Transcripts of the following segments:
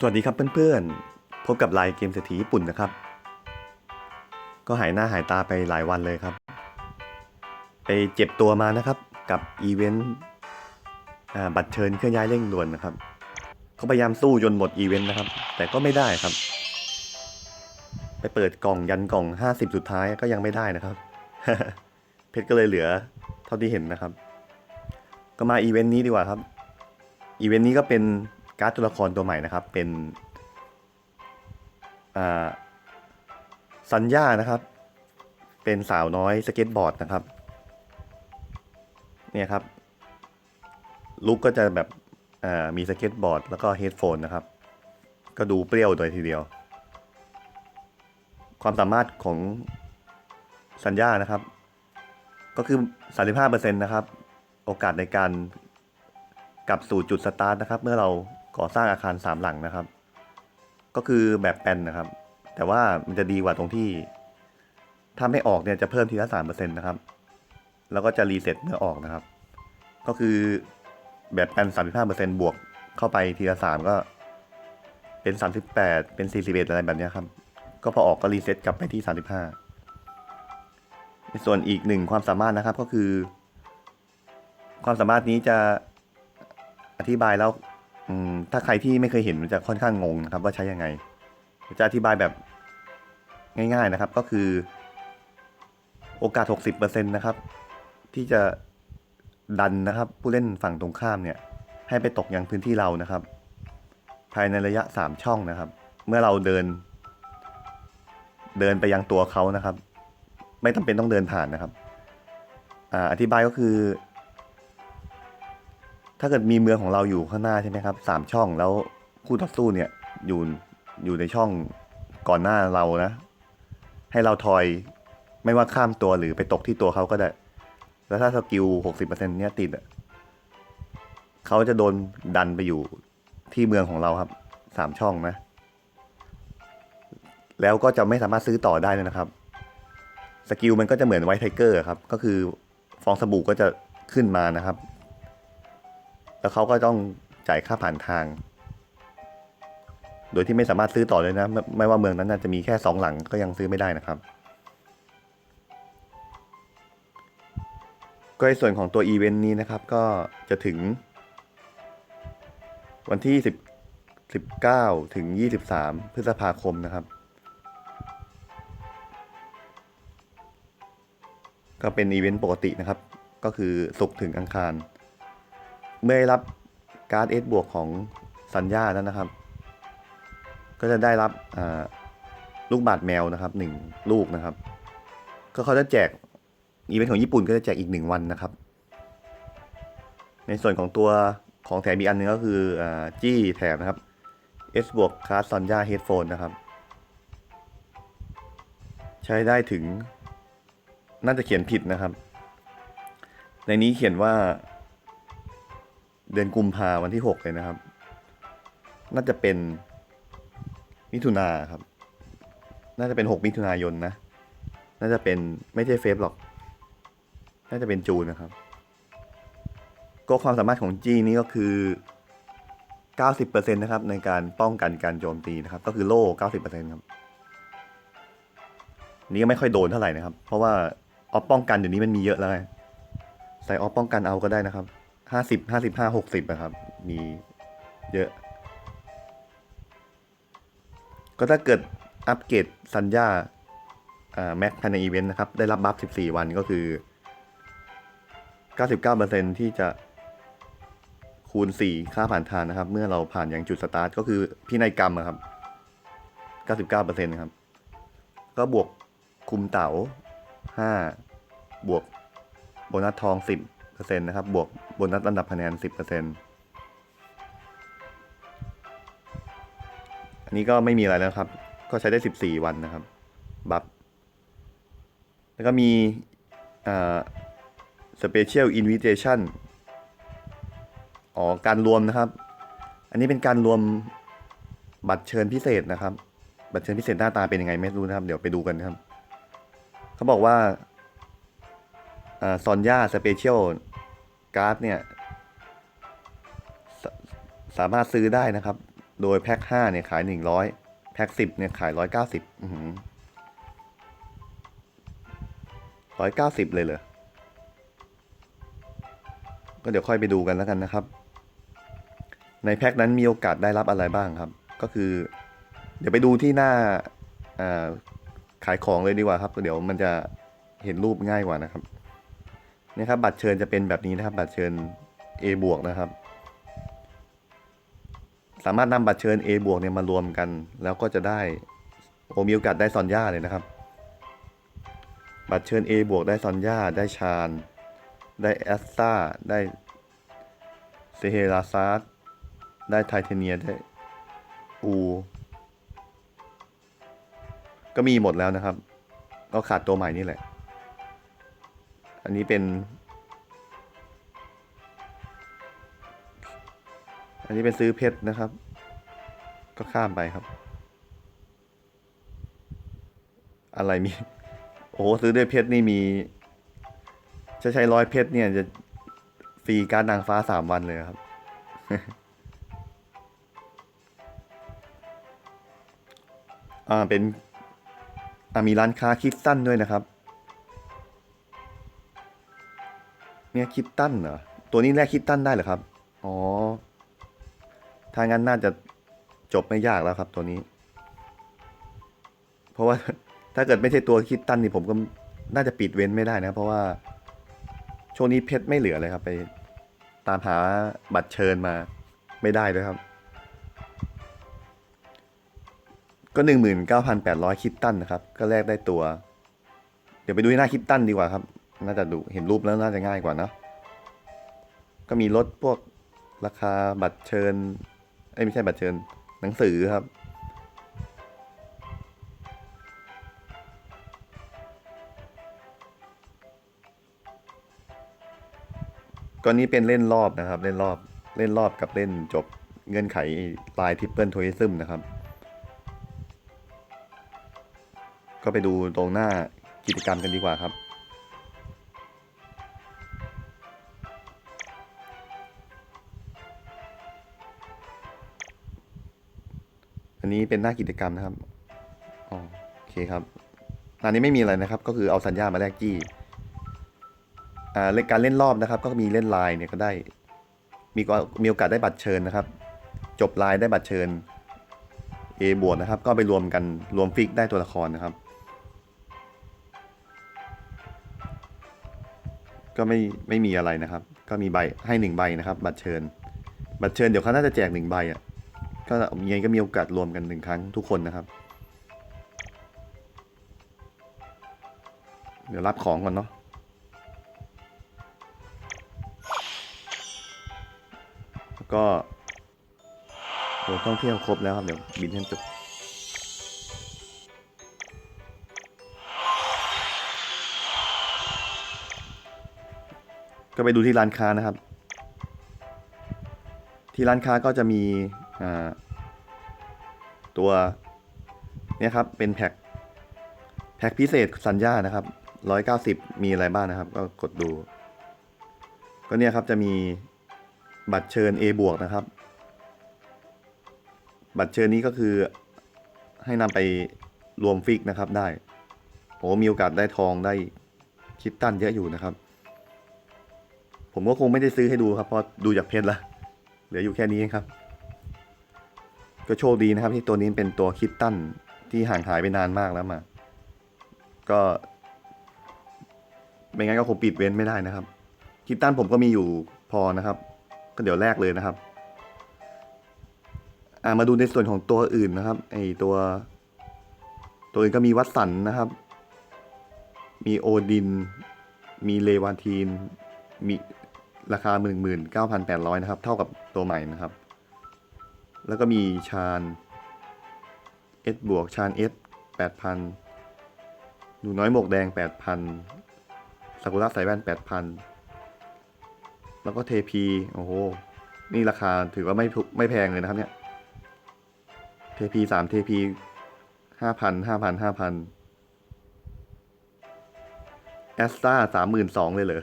สวัสดีครับเพื่อนๆ พบกับไลน์เกมเศรษฐีญี่ปุ่นนะครับ ก็หายหน้าหายตาไปหลายวันเลยครับ ไปเจ็บตัวมานะครับกับอีเวนต์บัตรเชิญเคลื่อนย้ายเร่งด่วนนะครับเขาพยายามสู้จนหมดอีเวนต์นะครับ แต่ก็ไม่ได้ครับ ไปเปิดกล่องยันกล่อง 50 สุดท้ายก็ยังไม่ได้นะครับ เพชรก็เลยเหลือเท่าที่เห็นนะครับ ก็มาอีเวนต์นี้ดีกว่าครับ อีเวนต์นี้ก็เป็น การ์ดตัวละครตัวใหม่นะครับ เป็นอ่าซันย่านะครับ เป็นสาวน้อยสเก็ตบอร์ดนะครับ เนี่ยครับ ลุกก็จะแบบมีสเก็ตบอร์ดแล้วก็เฮดโฟนนะครับ ก็ดูเปรี้ยวโดยทีเดียว ความสามารถของสัญญานะครับ ก็คือ 35%นะครับ โอกาสในการกลับสู่จุดสตาร์ทนะครับ เมื่อเรา ก่อสร้างอาคารสามหลังนะครับ ก็คือแบบแปลนนะครับ แต่ว่ามันจะดีกว่าตรงที่ ถ้าไม่ออกเนี่ยจะเพิ่มทีละสามเปอร์เซ็นต์นะครับ แล้วก็จะรีเซ็ตเมื่อออกนะครับ ก็คือแบบแปลนสามสิบห้าเปอร์เซ็นต์บวกเข้าไปทีละสามก็ เป็นสามสิบแปดเป็นสี่สิบเอ็ดอะไรแบบนี้ครับ ก็พอออกก็รีเซ็ตกลับไปที่สามสิบห้าในส่วนอีกหนึ่งความสามารถนะครับก็คือ ความสามารถนี้จะอธิบายแล้ว อืมถ้าใครที่ไม่เคยเห็นมันจะค่อนข้างงงนะครับ ว่าใช้ยังไง จะอธิบายแบบง่ายๆนะครับ ก็คือ โอกาส 60%นะครับ ที่จะดันนะครับ ผู้เล่นฝั่งตรงข้ามเนี่ย ให้ไปตกยังพื้นที่เรานะครับ ภายในระยะ 3 ช่องนะครับ เมื่อเราเดิน เดินไปยังตัวเขานะครับ ไม่จำเป็นต้องเดินผ่านนะครับออธิบายก็คือ ถ้าเกิดมีเมืองของเราอยู่ข้างหน้าใช่ไหมครับสามช่องแล้วคู่ต่อสู้เนี่ยอยู่อยู่ในช่องก่อนหน้าเรานะ ให้เราทอยไม่ว่าข้ามตัวหรือไปตกที่ตัวเขาก็ได้ แล้วถ้าสกิลหกสิบเปอร์เซ็นต์เนี่ยติดอะเขาจะโดนดันไปอยู่ที่เมืองของเราครับสามช่องนะ แล้วก็จะไม่สามารถซื้อต่อได้เลยนะครับ สกิลมันก็จะเหมือนไวท์ไทเกอร์ครับ ก็คือฟองสบู่ก็จะขึ้นมานะครับ แล้วเขาก็ต้องจ่ายค่าผ่านทาง โดยที่ไม่สามารถซื้อต่อเลยนะ ไม่ไม่ว่าเมืองนั้นน่าจะมีแค่สองหลังก็ยังซื้อไม่ได้นะครับ ก็ในส่วนของตัวอีเวนต์นี้นะครับ ก็จะถึง วันที่10 19 ถึง 23 พฤษภาคมนะครับก็เป็นอีเวนต์ปกตินะครับ ก็คือศุกร์ถึงอังคาร เมื่อได้รับการ์ดเอสบวกของสัญญาแล้วนะครับ ก็จะได้รับลูกบาดแมวนะครับหนึ่งลูกนะครับ ก็เขาจะแจกอีเวนต์ของญี่ปุ่นก็จะแจกอีกหนึ่งวันนะครับ ในส่วนของตัวของแถมอีกอันหนึงก็คืออจี้แถมนะครับ S บวกคาร์ดซอนยาเฮดโฟนนะครับ ใช้ได้ถึงน่าจะเขียนผิดนะครับ ในนี้เขียนว่า เดือนกุมภาวันที่หกเลยนะครับ น่าจะเป็นมิถุนาครับ น่าจะเป็นหกมิถุนายนนะ น่าจะเป็นไม่ใช่เฟฟหรอก น่าจะเป็นจูนนะครับ ก็ความสามารถของจีนี้ก็คือ 90%นะครับในการป้องกันการโจมตีนะครับ ก็คือโล่ 90%ครับ นี่ก็ไม่ค่อยโดนเท่าไหร่นะครับ เพราะว่าออฟป้องกันเดี๋ยวนี้มันมีเยอะแล้วไงใส่ออฟป้องกันเอาก็ได้นะครับ ห้าสิบห้าสิบห้าหกสิบนะครับ มีเยอะ ก็ถ้าเกิดอัปเกรดสัญญาอ่าแม็กภายในอีเวนต์นะครับ ได้รับบัฟสิบสี่วันก็คือเก้าสิบเก้าเปอร์เซ็นที่จะคูณสี่ค่าผ่านทางนะครับ เมื่อเราผ่านอยังจุดสตาร์ทก็คือพินัยกรรมอะครับเก้าสิบเก้าเปอร์เซ็นครับ ก็บวกคุมเต๋าห้าบวกโบนัสทองสิ ปอร์เซ็นต์นะครับ บวกโบนัสระดับคะแนนสิบเปอร์เซ็นต์อันนี้ก็ไม่มีอะไรแล้วครับ ก็ใช้ได้สิบสี่วันนะครับ บัฟ แล้วก็มีอ่า Special Invitation อ๋อ การรวมนะครับ อันนี้เป็นการรวมบัตรเชิญพิเศษนะครับ บัตรเชิญพิเศษหน้าตาเป็นยังไงไม่รู้นะครับ เดี๋ยวไปดูกันครับ เขาบอกว่าซอนย่าสเปเชียล การ์ดเนี่ยสสามารถซื้อได้นะครับ โดยแพ็คห้าเนี่ยขายหนึ่งร้อยแพ็คสิบเนี่ยขายร้อยเก้าสิบร้อยเก้าสิบเลยเหรอ ก็เดี๋ยวค่อยไปดูกันแล้วกันนะครับ ในแพ็คนั้นมีโอกาสได้รับอะไรบ้างครับ ก็คือ เดี๋ยวไปดูที่หน้าขายของเลยดีกว่าครับ เดี๋ยวมันจะเห็นรูปง่ายกว่านะครับ นี่ยครับบัตรเชิญจะเป็นแบบนี้นะครับ บัตรเชิญ A บวกนะครับ สามารถนำบัตรเชิญ A บวกเนี่ยมารวมกัน แล้วก็จะได้โอมีโอกาสได้ซอนย่าเลยนะครับ บัตรเชิญ A บวกได้ซอนย่าได้ชาญได้แอสตาได้เซเฮราซาร์ได้ไทเทเนียได้อูก็มีหมดแล้วนะครับ ก็ขาดตัวใหม่นี่แหละ อันนี้เป็น อันนี้เป็นซื้อเพชรนะครับ ก็ข้ามไปครับ อะไรมี โอ้โหซื้อด้วยเพชรนี่มี จะใช้ร้อยเพชรเนี่ยจะฟรีการดนางฟ้าสามวันเลยครับ อ่าเป็นอ่ามีร้านค้าคิดสั้นด้วยนะครับ เนี่ยคิดตั้นเหรอ ตัวนี้แลกคิดตั้นได้เหรอครับ อ๋อ ถ้างั้นน่าจะจบไม่ยากแล้วครับตัวนี้ เพราะว่าถ้าเกิดไม่ใช่ตัวคิดตั้นนี่ผมก็น่าจะปิดเว้นไม่ได้นะ เพราะว่าช่วงนี้เพชรไม่เหลือเลยครับ ไปตามหาบัตรเชิญมาไม่ได้ด้วยครับ ก็หนึ่งหมื่นเก้าพันแปดร้อยคิดตั้นนะครับ ก็แลกได้ตัว เดี๋ยวไปดูที่หน้าคิดตั้นดีกว่าครับ น่าจะดูเห็นรูปแล้วน่าจะง่ายกว่าเนะก็มีลดพวกราคาบัตรเชิญเอ้ยไม่ใช่บัตรเชิญหนังสือครับก็นี้เป็นเล่นรอบนะครับ เล่นรอบเล่นรอบกับเล่นจบเงื่อนไขลายทิปเปิลทัวริซึมนะครับ ก็ไปดูตรงหน้ากิจกรรมกันดีกว่าครับ อันนี้เป็นหน้ากิจกรรมนะครับโอเคครับอันนี้ไม่มีอะไรนะครับ ก็คือเอาสัญญามาแลกจี้อ่าเล่นการเล่นรอบนะครับ ก็มีเล่นลน์เนี่ยก็ได้ มีก็มีโอกาสได้บัตรเชิญนะครับ จบลน์ได้บัตรเชิญ A บวกนะครับ ก็ไปรวมกันรวมฟิกได้ตัวละครนะครับ ก็ไม่ไม่มีอะไรนะครับ ก็มีใบให้หนึ่งใบนะครับ บัตรเชิญ บัตรเชิญเดี๋ยวเขาน่าจะแจกหนึ่งใบอะ ก็ยังก็มีโอกาสรวมกันหนึ่งครั้งทุกคนนะครับ เดี๋ยวรับของก่อนเนาะแล้วก็โหท่องเที่ยวครบแล้วครับ เดี๋ยวบินให้จบก็ไปดูที่ร้านค้านะครับ ที่ร้านค้าก็จะมี ตัวเนี่ยครับเป็นแพ็คแพ็คพิเศษสัญญานะครับร้อยเก้าสิบมีอะไรบ้างนะครับ ก็กดดู ก็เนี่ยครับจะมีบัตรเชิญ A บวกนะครับ บัตรเชิญนี้ก็คือให้นำไปรวมฟิกนะครับได้โอ้มีโอกาสได้ทองได้คิดตั้นเยอะอยู่นะครับ ผมก็คงไม่ได้ซื้อให้ดูครับเพราะดูจากเพจละเหลืออยู่แค่นี้เองครับ ก็โชคดีนะครับที่ตัวนี้เป็นตัวคิดตันที่ห่างหายไปนานมากแล้วมา ก็ไม่งั้นก็คงปิดเว้นไม่ได้นะครับ คิดตันผมก็มีอยู่พอนะครับ ก็เดี๋ยวแรกเลยนะครับามาดูในส่วนของตัวอื่นนะครับไอตัว ตัวอื่นก็มีวัตสันนะครับ มีโอดิน มีเลวานทีน มีราคาหนึ่งหมื่นเก้าพันแปดร้อยนะครับ เท่ากับตัวใหม่นะครับ แล้วก็มีชาญเอสบวกชาญเอสแปดพันหนูน้อยหมวกแดงแปดพันซากุระสายแว่นแปดพันแล้วก็เทพี โอ้โห นี่ราคาถือว่าไม่ไม่แพงเลยนะครับเนี่ย เทพีสามเทพีห้าพันห้าพันห้าพันแอสตาสามหมื่นสองเลยเหรอ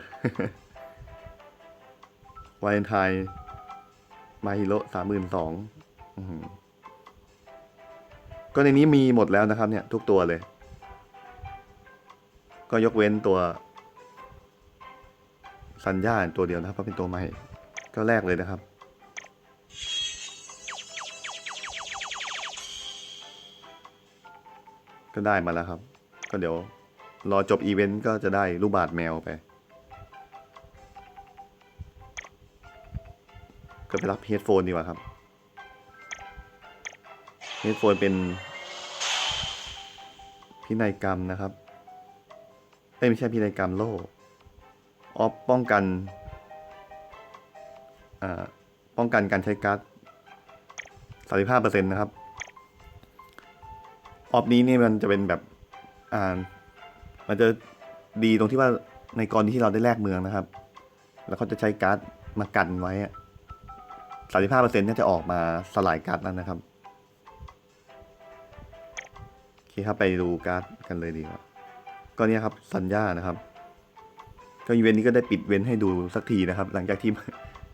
วาเลนไทน์มาฮิโร่สามหมื่นสอง ก็ในนี้มีหมดแล้วนะครับ เนี่ย ทุกตัวเลย ก็ยกเว้นตัวสัญญาตัวเดียวนะครับเพราะเป็นตัวใหม่ ก็แรกเลยนะครับ ก็ได้มาแล้วครับ ก็เดี๋ยวรอจบอีเวนต์ก็จะได้รูปบาทแมวไป ก็ไปรับเฮดโฟนดีกว่าครับ เฮดโฟนเป็นพินัยกรรมนะครับเอ้ไม่ใช่พินัยกรรมโล่ออฟป้องกันอ่าป้องกันการใช้การ์ดสามสิบห้าเปอร์เซ็นต์นะครับ ออฟนี้นี่มันจะเป็นแบบอ่ามันจะดีตรงที่ว่าในกรณีที่เราได้แลกเมืองนะครับ แล้วเขาจะใช้การ์ดมากันไว้สามสิบห้าเปอร์เซ็นต์นี่จะออกมาสลายการ์ดนั้นนะครับ คครับไปดูการ์ดกันเลยดีกว่าก็เนี่ยครับสัญญานะครับก็อีเวนต์นี้ก็ได้ปิดเว้นให้ดูสักทีนะครับ หลังจากที่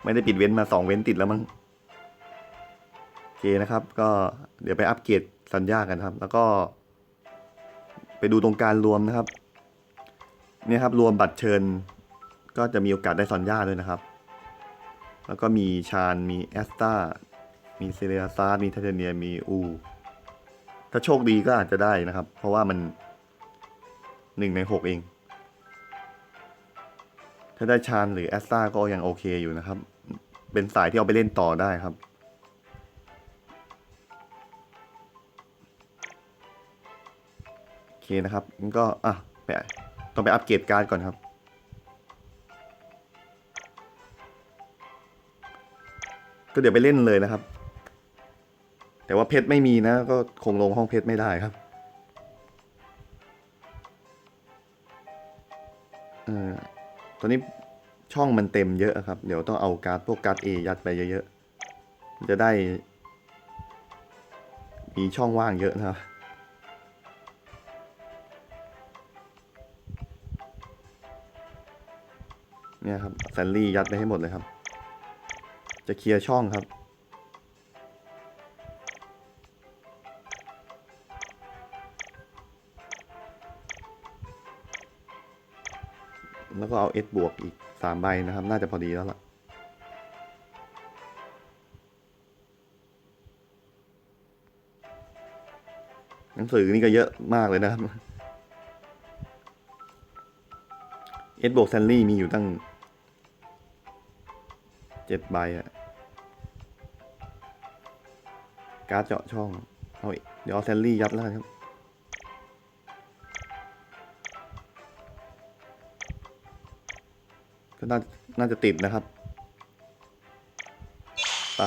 ไม่ได้ปิดเว้นมาสองเว้นติดแล้วมั้งโอเคนะครับ ก็เดี๋ยวไปอัปเกรดสัญญากันครับ แล้วก็ ไปดูตรงการรวมนะครับ เนี่ยครับรวมบัตรเชิญ ก็จะมีโอกาสได้สัญญาด้วยนะครับ แล้วก็มีชาญมีแอสตามีเซเรียซาร์มีไทเทเนียมีอู ถ้าโชคดีก็อาจจะได้นะครับ เพราะว่ามันหนึ่งในหกเอง ถ้าได้ชาญหรือแอสตาก็ยังโอเคอยู่นะครับ เป็นสายที่เอาไปเล่นต่อได้ครับ โอเคนะครับงั้นก็ อะ ไปต้องไปอัปเกรดการ์ดก่อนครับ ก็เดี๋ยวไปเล่นเลยนะครับ แต่ว่าเพชรไม่มีนะ ก็คงลงห้องเพชรไม่ได้ครับเออตอนนี้ช่องมันเต็มเยอะครับ เดี๋ยวต้องเอาการ์ดพวกการ์ดเอยัดไปเยอะๆ จะได้ มีช่องว่างเยอะนะครับ เนี่ยครับแซนลี่ยัดไปให้หมดเลยครับ จะเคลียร์ช่องครับ แล้วก็เอา S บวกอีกสามใบนะครับ น่าจะพอดีแล้วล่ะหนังสือนี่ก็เยอะมากเลยนะครับเอสบวกแซนลี่มีอยู่ตั้งเจ็ดใบอะการ์ดเจาะช่อง เอาเดี๋ยวเอาแซนลี่ยัดแล้วครับ ก็น่าน่าจะติดนะครับ ไป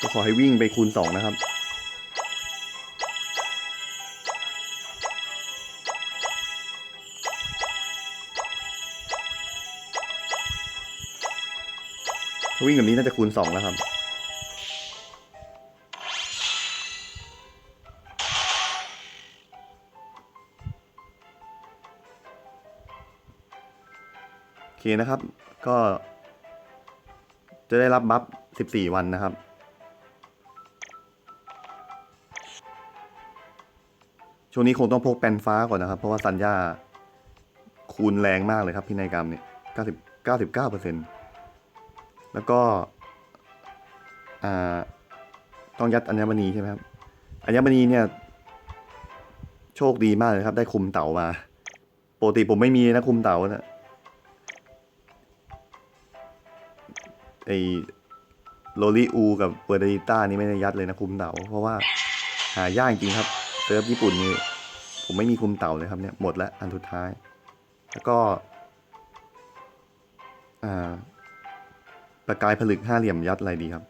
ก็ขอให้วิ่งไปคูณสองนะครับวิ่งแบบนี้น่าจะคูณสองแล้วครับ เคนะครับ ก็ จะได้รับบัฟ 14 วันนะครับ ช่วงนี้คงต้องพกแปนฟ้าก่อนนะครับ เพราะว่าสัญญาคูณแรงมากเลยครับพินัยกรรมเนี่ย 90 99 แล้วก็ต้องยัดอัญมณีใช่ไหมครับ อัญมณีเนี่ย โชคดีมากเลยครับ ได้คุมเต่ามา ปกติผมไม่มีนะคุมเต่านะ ไอโรลิอูกับเวอร์ดิต้านี่ไม่ได้ยัดเลยนะคุมเต่าเพราะว่าหายากจริงครับเซิร์ฟญี่ปุ่นนี่ผมไม่มีคุมเต่าเลยครับเนี่ยหมดแล้วอันสุดท้าย แล้วก็อ่าประกายผลึกห้าเหลี่ยมยัดอะไรดีครับ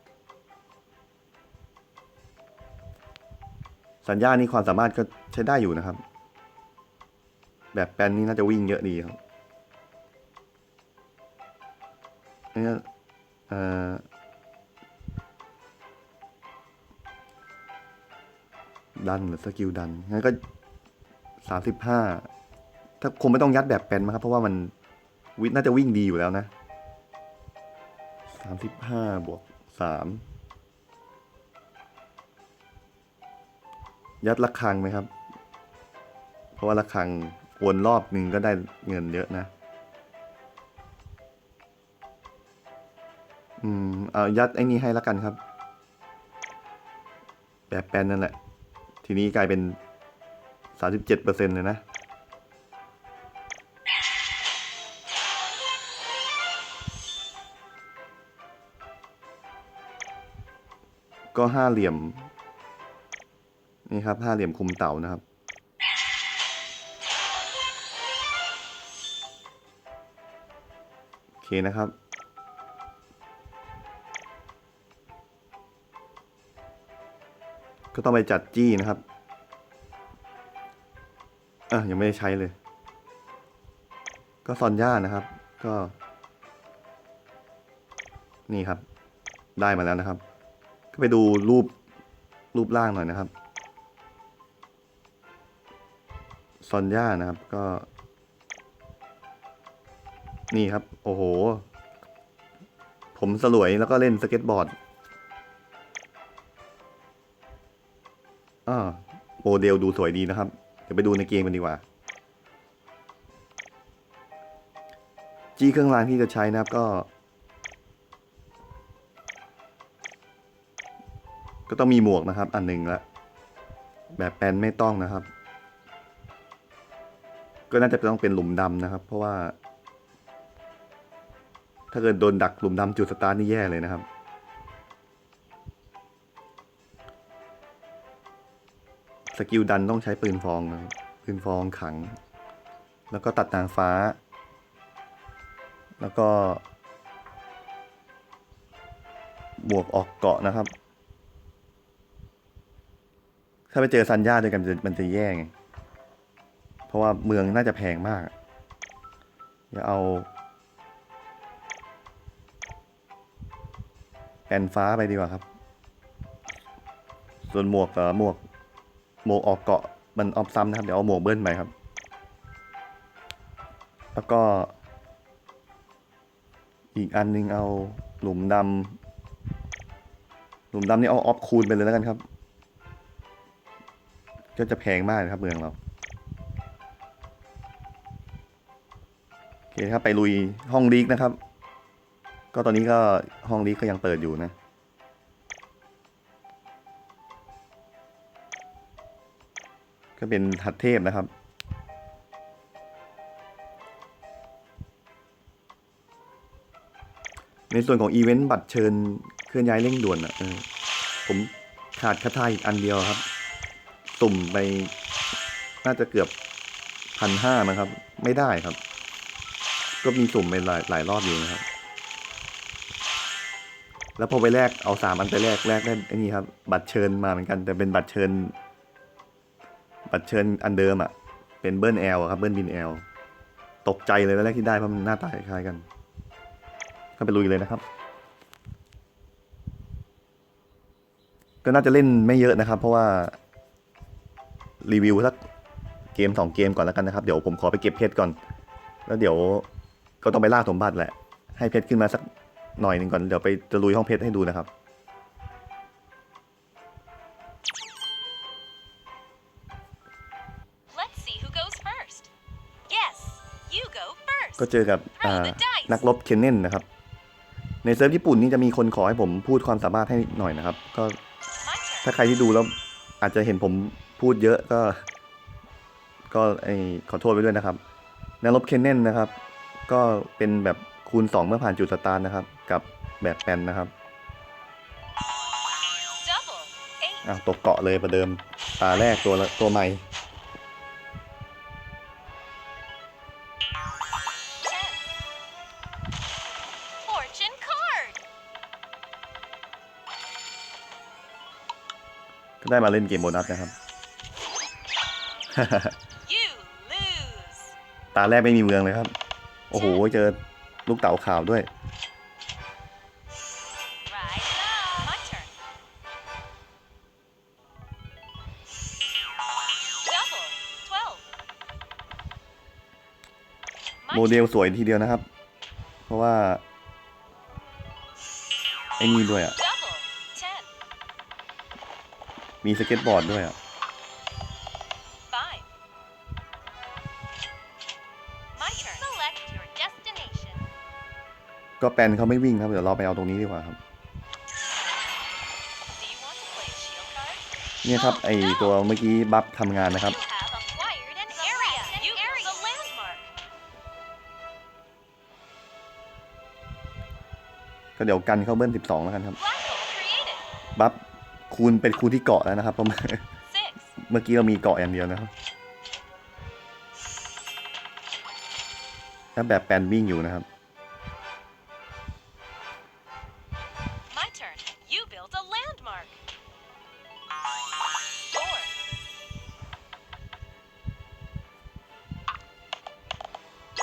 สัญญาณนี้ความสามารถก็ใช้ได้อยู่นะครับ แบบแปนนี่น่าจะวิ่งเยอะดีครับเนี่ย เอ่อดันหรือสกิลดัน งั้นก็สามสิบห้าถ้าคงไม่ต้องยัดแบบแปลนมาครับ เพราะว่ามันวิน่าจะวิ่งดีอยู่แล้วนะสามสิบห้าบวกสามยัดระฆังไหมครับ เพราะว่าระฆังวนรอบหนึ่งก็ได้เงินเยอะนะ อืม เอายัดไอ้นี่ให้ละกันครับแบบแปลนนั่นแหละ ทีนี้กลายเป็นสามสิบเจ็ดเปอร์เซ็นต์เลยนะ ก็ห้าเหลี่ยม นี่ครับห้าเหลี่ยมคุมเต่านะครับโอเคนะครับ ก็ต้องไปจัดจี้นะครับอะยังไม่ได้ใช้เลย ก็ซอนย่านะครับ ก็ นี่ครับ ได้มาแล้วนะครับ ก็ไปดูรูปรูปร่างหน่อยนะครับซอนย่านะครับก็ นี่ครับ โอ้โห ผมสลวยแล้วก็เล่นสเก็ตบอร์ด อ่าโมเดลดูสวยดีนะครับ เดี๋ยวไปดูในเกมกันดีกว่า จี้เครื่องรางที่จะใช้นะครับก็ ก็ต้องมีหมวกนะครับ อันหนึ่งละ แบบแปนไม่ต้องนะครับ ก็น่าจะต้องเป็นหลุมดำนะครับ เพราะว่า ถ้าเกิดโดนดักหลุมดำจุดสตาร์ทนี่แย่เลยนะครับ สกิลดันต้องใช้ปืนฟองนะครับปืนฟองขัง แล้วก็ตัดนางฟ้า แล้วก็ บวกออกเกาะนะครับ ถ้าไปเจอซันย่าด้วยกันมันจะมันจะแย่ไงเพราะว่าเมืองน่าจะแพงมาก อย่าเอา แอนฟ้าไปดีกว่าครับ ส่วนหมวกเอ่อหมวก หมวกออกเกาะมันออฟซ้ำนะครับ เดี๋ยวเอาหมวกเบิ้ลไปครับ แล้วก็ อีกอันหนึงเอาหลุมดำหลุมดำนี่เอาออฟคูณไปเลยแล้วกันครับ ก็จะแพงมากนะครับเมืองเราโอเคครับไปลุยห้องลีกนะครับ ก็ตอนนี้ก็ห้องลีกก็ยังเปิดอยู่นะ ก็เป็นหัดเทพนะครับ ในส่วนของอีเวนต์บัตรเชิญเคลื่อนย้ายเร่งด่วนอะผมขาดคาถาอีกอันเดียวครับสุ่มไปน่าจะเกือบพันห้ามั้งครับ ไม่ได้ครับ ก็มีสุ่มไปหลายหลายรอบอยู่นะครับ แล้วพอไปแลกเอาสามอันไปแลกแลกได้ไอ้นี่ครับ บัตรเชิญมาเหมือนกัน แต่เป็นบัตรเชิญ บัตรเชิญอันเดิมอะ เป็นเบิร์นแอลครับเบิร์นบินแอลตกใจเลยตอนแรกที่ได้เพราะมันหน้าตาคล้ายกัน ก็ไปลุยเลยนะครับ ก็น่าจะเล่นไม่เยอะนะครับ เพราะว่ารีวิวสักเกมสองเกมก่อนแล้วกันนะครับ เดี๋ยวผมขอไปเก็บเพชรก่อน แล้วเดี๋ยวก็ต้องไปล่าสมบัติแหละ ให้เพชรขึ้นมาสักหน่อยหนึ่งก่อน เดี๋ยวไปจะลุยห้องเพชรให้ดูนะครับ ก็เจอกับอ่านักรบเคนเนนนะครับ ในเซิร์ฟญี่ปุ่นนี่จะมีคนขอให้ผมพูดความสามารถให้หน่อยนะครับ ก็ My ถ้า turn. ใครที่ดูแล้วอาจจะเห็นผมพูดเยอะก็ ก็ไอขอโทษไปด้วยนะครับนักรบเคนเนนนะครับ ก็เป็นแบบคูณ 2 เมื่อผ่านจุดสตาร์ทนะครับ กับแบบแปนนะครับ Double. Eight. อะตกเกาะเลยประเดิมตาแรกตัวละตัวใหม่ ก็ได้มาเล่นเกมโบนัสนะครับ You lose. ตาแรกไม่มีเมืองเลยครับ โอ้โห เจอลูกเต๋าขาวด้วย Right now. My turn. Double. Twelve. My โมเดลสวยทีเดียวนะครับ เพราะว่าอ้นี่ด้วยอะ มีสเก็ตบอร์ดด้วยอะ Five. My turn. Select your destination. ก็แปลนเขาไม่วิ่งครับ เดี๋ยวเราไปเอาตรงนี้ดีกว่าครับ Do you want to play a shield card? เนี่ยครับไอตัวเมื่อกี้บัฟทำงานนะครับ You have acquired an area. You area. a landmark. ก็เดี๋ยวกันเข้าเบิ้ลสิบสองแล้วกันครับ Black hole created. บัฟ คูณเป็นคูณที่เกาะแล้วนะครับเพราะ Six. เมื่อกี้เรามีเกาะอย่างเดียวนะครับถ้าแบบแปลนวิ่งอยู่นะครับ My turn. You built a landmark. Four.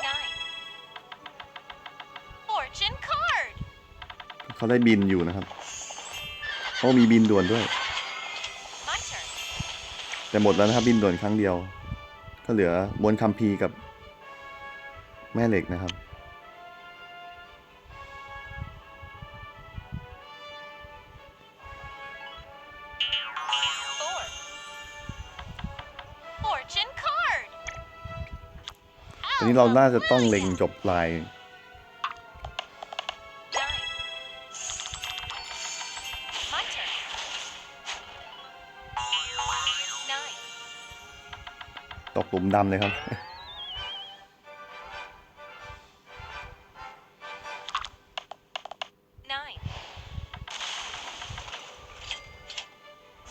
Nine. Fortune card. เขาได้บินอยู่นะครับ เขามีบินด่วนด้วย My turn. แต่หมดแล้วนะครับบินด่วนครั้งเดียว ก็เหลือบนคัมภีร์กับแม่เหล็กนะครับ Four. Fortune card. ตอนนี้เราน่าจะต้องเล็งจบลาย มดำเลยครับ Nine.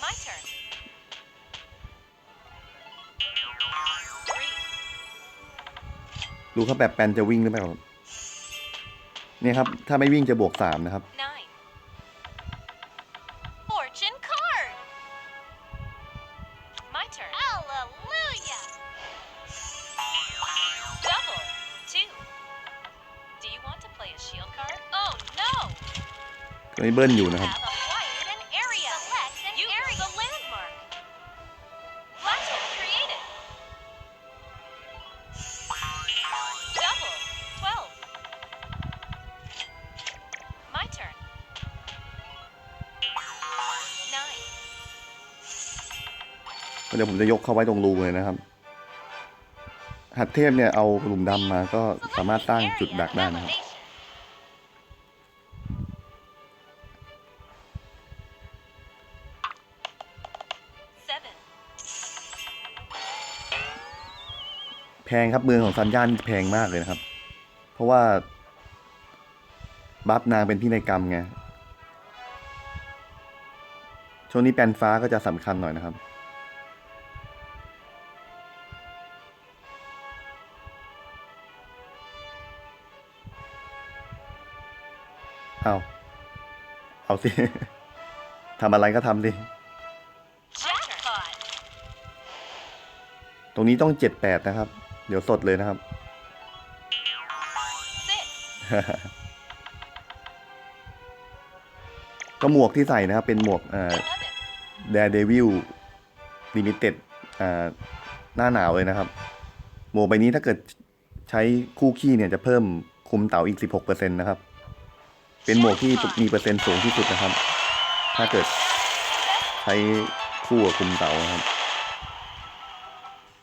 My turn. Three. ดูครับแบบแปลนจะวิ่งหรือเปล่าครับเนี่ยครับ ถ้าไม่วิ่งจะบวกสามนะครับ อนนี้เบิ้ลอยู่นะครับเดี๋ยวผมจะยกเข้าไว้ตรงรูเลยนะครับ หัดเทพเนี่ยเอาหลุมดำมาก็สามารถสร้างจุดดักได้นะครับ พงครับเมืองของซันย่านแพงมากเลยนะครับ เพราะว่าบัฟนางเป็นพินัยกรรมไงช่วงนี้แปลนฟ้าก็จะสำคัญหน่อยนะครับ เอาเอาสิ ทำอะไรก็ทำดิ Jackpot. ตรงนี้ต้องเจ็ดแปดนะครับ เดี๋ยวสดเลยนะครับ Six. ก็หมวกที่ใส่นะครับ เป็นหมวกเอ่อ Eleven. Daredevil Limited อ่าหน้าหนาวเลยนะครับ หมวกใบนี้ถ้าเกิดใช้คู่ขี้เนี่ยจะเพิ่มคุมเต่าอีก 16%นะครับ เป็นหมวกที่มีเปอร์เซ็นต์สูงที่สุดนะครับ ถ้าเกิดใช้คู่กับคุมเต่านะครับ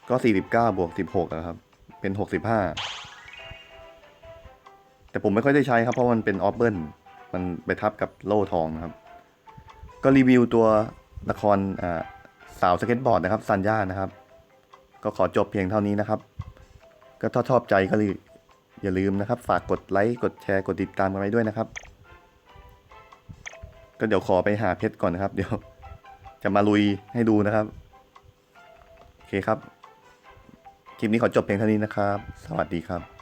ก็ 49 บวก 16นะครับ เป็น 65 แต่ผมไม่ค่อยได้ใช้ครับ เพราะมันเป็นออฟเบิลมันไปทับกับโล่ทองครับ ก็รีวิวตัวละครสาวสเก็ตบอร์ดนะครับซันย่านะครับ ก็ขอจบเพียงเท่านี้นะครับ ก็ถ้าชอบใจก็อย่าลืมนะครับ ฝากกดไลค์กดแชร์กดติดตามกันไว้ด้วยนะครับ ก็เดี๋ยวขอไปหาเพชรก่อนนะครับ เดี๋ยวจะมาลุยให้ดูนะครับ โอเคครับ คลิปนี้ขอจบเพียงเท่านี้นะครับ สวัสดีครับ